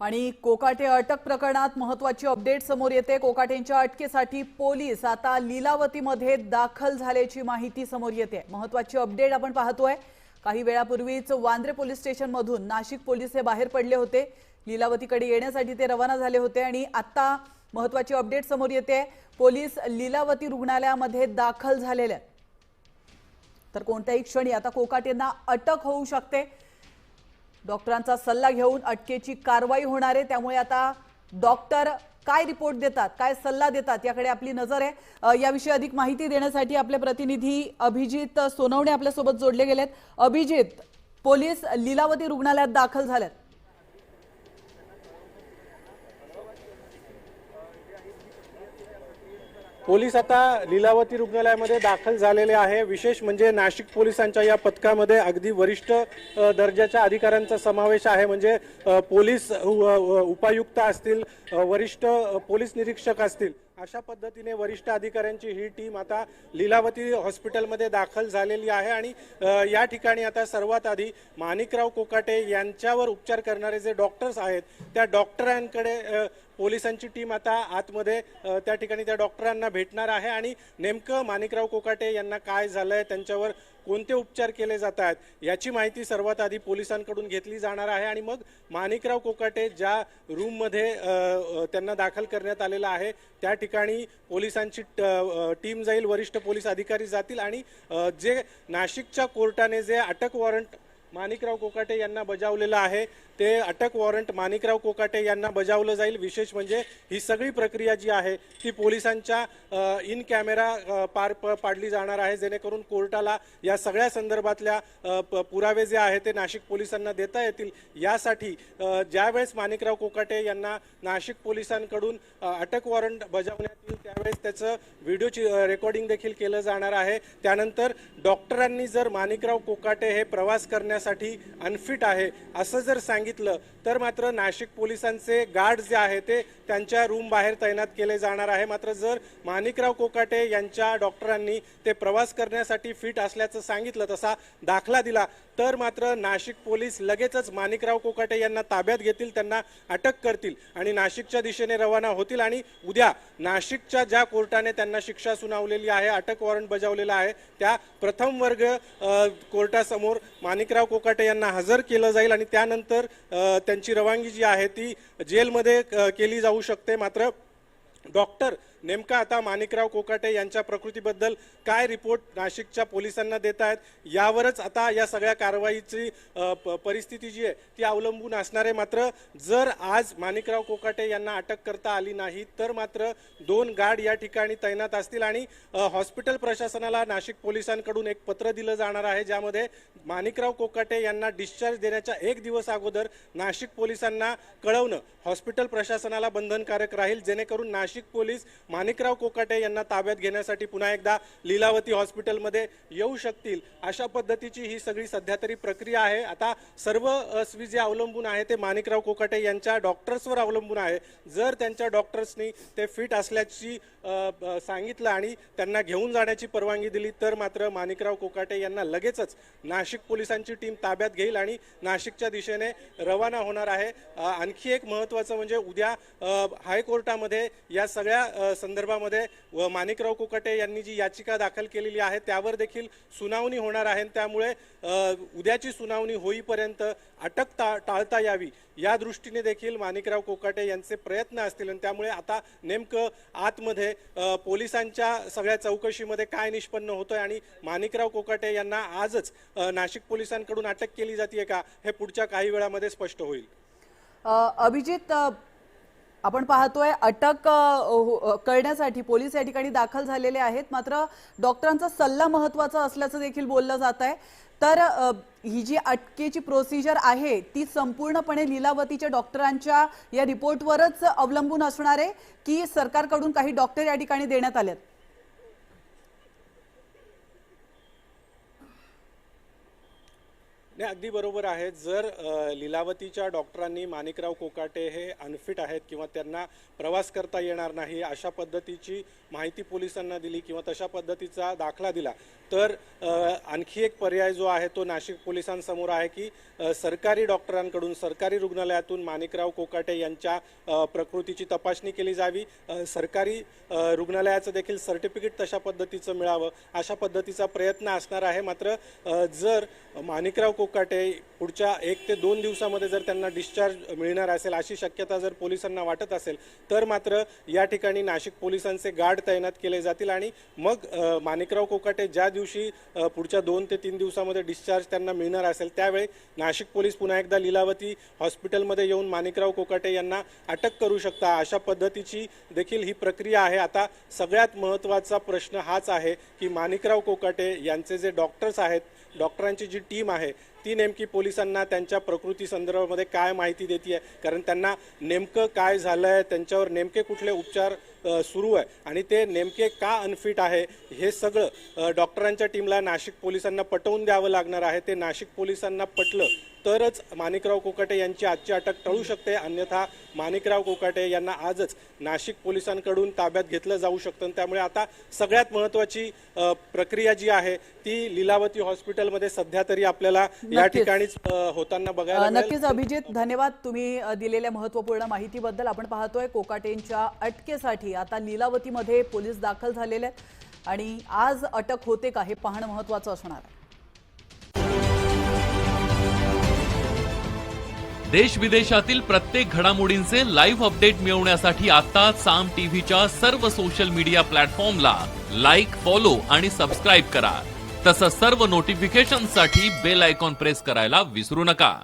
आणि कोकाटे अटक प्रकरणात महत्वाची अपडेट समोर येते. कोकाटेंच्या अटकेसाठी पोलीस आता लीलावतीमध्ये दाखल झाल्याची माहिती समोर येते. महत्वाची अपडेट आपण पाहतोय. काही वेळापूर्वीच वांद्रे पोलीस स्टेशनमधून नाशिक पोलीस हे बाहेर पडले होते. लीलावतीकडे येण्यासाठी ते रवाना झाले होते आणि आता महत्वाची अपडेट समोर येते. पोलीस लीलावती रुग्णालयामध्ये दाखल झालेले. तर कोणत्याही क्षणी आता कोकाटेंना अटक होऊ शकते. डॉक्टरांचा सल्ला घेऊन अटकेची कारवाई होणार आहे. त्यामुळे आता डॉक्टर काय रिपोर्ट देतात काय सल्ला देतात याकडे आपली नजर आहे. याविषयी अधिक माहिती देण्यासाठी आपले प्रतिनिधी अभिजित सोनवणे आपल्यासोबत जोडले गेलेत. अभिजित पोलीस लीलावती रुग्णालयात दाखल झाल्यात पोलीस आता लीलावती रुग्णालयामध्ये दाखल झालेले आहे. विशेष म्हणजे नाशिक पोलिसांच्या या पथकामध्ये अगदी वरिष्ठ दर्जाच्या अधिकाऱ्यांचा समावेश आहे. म्हणजे पोलीस उपायुक्त असतील वरिष्ठ पोलीस निरीक्षक असतील. अशा पद्धतीने वरिष्ठ अधिकाऱ्यांची ही टीम आता लीलावती हॉस्पिटलमध्ये दाखल झालेली आहे आणि या ठिकाणी आता सर्वात आधी माणिकराव कोकाटे यांच्यावर उपचार करणारे जे डॉक्टर्स आहेत त्या डॉक्टरांकडे पोलिसांची टीम आता आतमध्ये त्या ठिकाणी त्या डॉक्टरांना भेटणार आहे. आणि नेमकं माणिकराव कोकाटे यांना काय झालं आहे त्यांच्यावर कोणते उपचार केले जात आहेत याची माहिती सर्वात आधी पोलिसांकडून घेतली जाणार आहे आणि मग माणिकराव कोकाटे ज्या रूममध्ये त्यांना दाखल करण्यात आलेलं आहे त्या ठिकाणी पोलिसांची ट- टीम जाईल वरिष्ठ पोलीस अधिकारी जातील आणि जे नाशिकच्या कोर्टाने जे अटक वॉरंट माणिकराव कोकाटे यांना बजावलेलं आहे. ते अटक वॉरंट माणिकराव कोकाटे यांना बजावलं जाईल. विशेष म्हणजे ही सगळी प्रक्रिया जी आहे ती पोलिसांच्या इन कॅमेरा पार प- पाडली जाणार आहे. जेणेकरून कोर्टाला या सगळ्या संदर्भातल्या प- पुरावे जे आहे ते नाशिक पोलिसांना देता येतील. यासाठी ज्यावेळेस माणिकराव कोकाटे यांना नाशिक पोलिसांकडून अटक वॉरंट बजावण्यात येईल त्यावेळेस त्याचं व्हिडिओची रेकॉर्डिंग देखील केलं जाणार आहे. त्यानंतर डॉक्टरांनी जर माणिकराव कोकाटे हे प्रवास करण्यास करण्यासाठी अनफिट आहे. असं जर सांगितलं तर मात्र नाशिक पोलिसांचे गार्ड जे आहे ते त्यांच्या रूम बाहेर तैनात केले जाणार आहे. मात्र जर माणिकराव कोकाटे यांच्या डॉक्टरांनी ते प्रवास करण्यासाठी फिट असल्याचं सांगितलं तसा दाखला दिला तर मात्र नाशिक पोलीस लगेचच माणिकराव कोकाटे यांना ताब्यात घेतील त्यांना अटक करतील आणि नाशिकच्या दिशेने रवाना होतील. आणि उद्या नाशिकच्या ज्या कोर्टाने त्यांना शिक्षा सुनावलेली आहे अटक वॉरंट बजावलेलं आहे त्या प्रथम वर्ग कोर्टासमोर माणिकराव कोकाटे यांना हजर केलं जाईल आणि त्यानंतर त्यांची रवानगी जी आहे ती जेलमध्ये केली जाऊ शकते. मात्र डॉक्टर नेमका आता माणिकराव कोकाटे यांच्या प्रकृतीबद्दल काय रिपोर्ट नाशिकच्या पोलिसांना देत आहेत? यावरच आता या सगळ्या कारवाईची प- परिस्थिती जी आहे ती अवलंबून असणार आहे. मात्र जर आज माणिकराव कोकाटे यांना अटक करता आली नाही तर मात्र दोन गार्ड या ठिकाणी तैनात असतील आणि हॉस्पिटल प्रशासनाला नाशिक पोलिसांकडून एक पत्र दिलं जाणार आहे ज्यामध्ये माणिकराव कोकाटे यांना डिस्चार्ज देण्याच्या एक दिवस अगोदर नाशिक पोलिसांना कळवणं हॉस्पिटल प्रशासनाला बंधनकारक राहील जेणेकरून नाशिक पोलीस माणिकराव कोकाटे यांना ताब्यात घेण्यासाठी पुन्हा एकदा लीलावती हॉस्पिटलमध्ये येऊ शकतील. अशा पद्धतीची ही सगळी सध्या तरी प्रक्रिया आहे. आता सर्व अस्वी जे अवलंबून आहे ते माणिकराव कोकाटे यांच्या डॉक्टर्सवर अवलंबून आहे. जर त्यांच्या डॉक्टर्सनी ते फिट असल्याची सांगितलं आणि त्यांना घेऊन जाण्याची परवानगी दिली तर मात्र माणिकराव कोकाटे यांना लगेचच नाशिक पोलिसांची टीम ताब्यात घेईल आणि नाशिकच्या दिशेने रवाना होणार आहे. आणखी एक महत्त्वाचं म्हणजे उद्या हायकोर्टामध्ये या सगळ्या संदर्भामध्ये व माणिकराव कोकाटे यांनी जी याचिका दाखल केलेली आहे त्यावर देखील सुनावणी होणार आहे. त्यामुळे उद्याची सुनावणी होईपर्यंत अटक ता टाळता यावी. या दृष्टीने देखील माणिकराव कोकाटे यांचे प्रयत्न असतील. आणि त्यामुळे आता नेमकं आतमध्ये पोलिसांच्या सगळ्या चौकशीमध्ये काय निष्पन्न होतंय आणि माणिकराव कोकाटे यांना आजच नाशिक पोलिसांकडून अटक केली जाते का हे पुढच्या काही वेळामध्ये स्पष्ट होईल. अभिजित आपण पाहतोय अटक हो- करण्यासाठी पोलीस या ठिकाणी दाखल झालेले आहेत. मात्र डॉक्टरांचा सल्ला महत्त्वाचा असल्याचं देखील बोललं जात आहे. तर ही जी अटकेची प्रोसिजर आहे ती संपूर्णपणे लीलावतीच्या डॉक्टरांच्या या रिपोर्टवरच अवलंबून असणार आहे की सरकारकडून काही डॉक्टर या ठिकाणी देण्यात आलेत? नाही अगदी बरोबर आहे. जर लिलावतीच्या डॉक्टरांनी माणिकराव कोकाटे हे अनफिट आहेत किंवा त्यांना प्रवास करता येणार नाही अशा पद्धतीची माहिती पोलिसांना दिली किंवा तशा पद्धतीचा दाखला दिला तर आणखी एक पर्याय जो आहे तो नाशिक पोलिसांसमोर आहे की सरकारी डॉक्टरांकडून सरकारी रुग्णालयातून माणिकराव कोकाटे यांच्या प्रकृतीची तपासणी केली जावी. सरकारी रुग्णालयाचं देखील सर्टिफिकेट तशा पद्धतीचं मिळावं अशा पद्धतीचा प्रयत्न असणार आहे. मात्र जर माणिकराव कोकाटे पुढच्या एक ते दोन दिवसामध्ये जर त्यांना डिस्चार्ज मिळणार असेल अशी शक्यता जर पोलिसांना वाटत असेल तर मात्र या ठिकाणी नाशिक पोलिसांचे गार्ड तैनात केले जातील आणि मग माणिकराव कोकाटे ज्या दिवशी पुढच्या दोन ते तीन दिवसामध्ये डिस्चार्ज त्यांना मिळणार असेल त्यावेळी नाशिक पोलीस पुन्हा एकदा लीलावती हॉस्पिटलमध्ये येऊन माणिकराव कोकाटे यांना अटक करू शकता. अशा पद्धतीची देखील ही प्रक्रिया आहे. आता सगळ्यात महत्त्वाचा प्रश्न हाच आहे की माणिकराव कोकाटे यांचे जे डॉक्टर्स आहेत डॉक्टरांची जी टीम आहे ती नेमकी पोलिसांना त्यांच्या प्रकृती संदर्भामध्ये काय माहिती देते आहे कारण त्यांना नेमकं काय झालं आहे त्यांच्यावर नेमके कुठले उपचार सुरू आहे. आणि ते नेमके का अनफिट आहे हे सगळं डॉक्टरांच्या टीमला नाशिक पोलिसांना पटवून द्यावं लागणार आहे. ते नाशिक पोलिसांना पटलं तरच माणिकराव कोकाटे यांची आजची अटक टळू शकते. अन्यथा माणिकराव कोकाटे यांना आजच नाशिक पोलिसांकडून ताब्यात घेतलं जाऊ शकतं. त्यामुळे आता सगळ्यात महत्त्वाची प्रक्रिया जी आहे ती लीलावती हॉस्पिटलमध्ये सध्या तरी आपल्याला या. ठिकाणीच होताना बघायला. नक्कीच अभिजित धन्यवाद तुम्ही दिलेल्या महत्त्वपूर्ण माहितीबद्दल आपण पाहतोय. कोकाटेंच्या अटकेसाठी आता लीलावतीमध्ये पोलीस दाखल झालेले आहेत आणि आज अटक होते का हे पाहणं महत्वाचं असणार आहे. देश विदेशातील प्रत्येक घडामोडींचे लाईव्ह अपडेट मिळवण्यासाठी आता साम टीव्हीच्या सर्व सोशल मीडिया प्लॅटफॉर्मला लाईक फॉलो आणि सबस्क्राईब करा. तसंच सर्व नोटिफिकेशनसाठी बेल आयकॉन प्रेस करायला विसरू नका.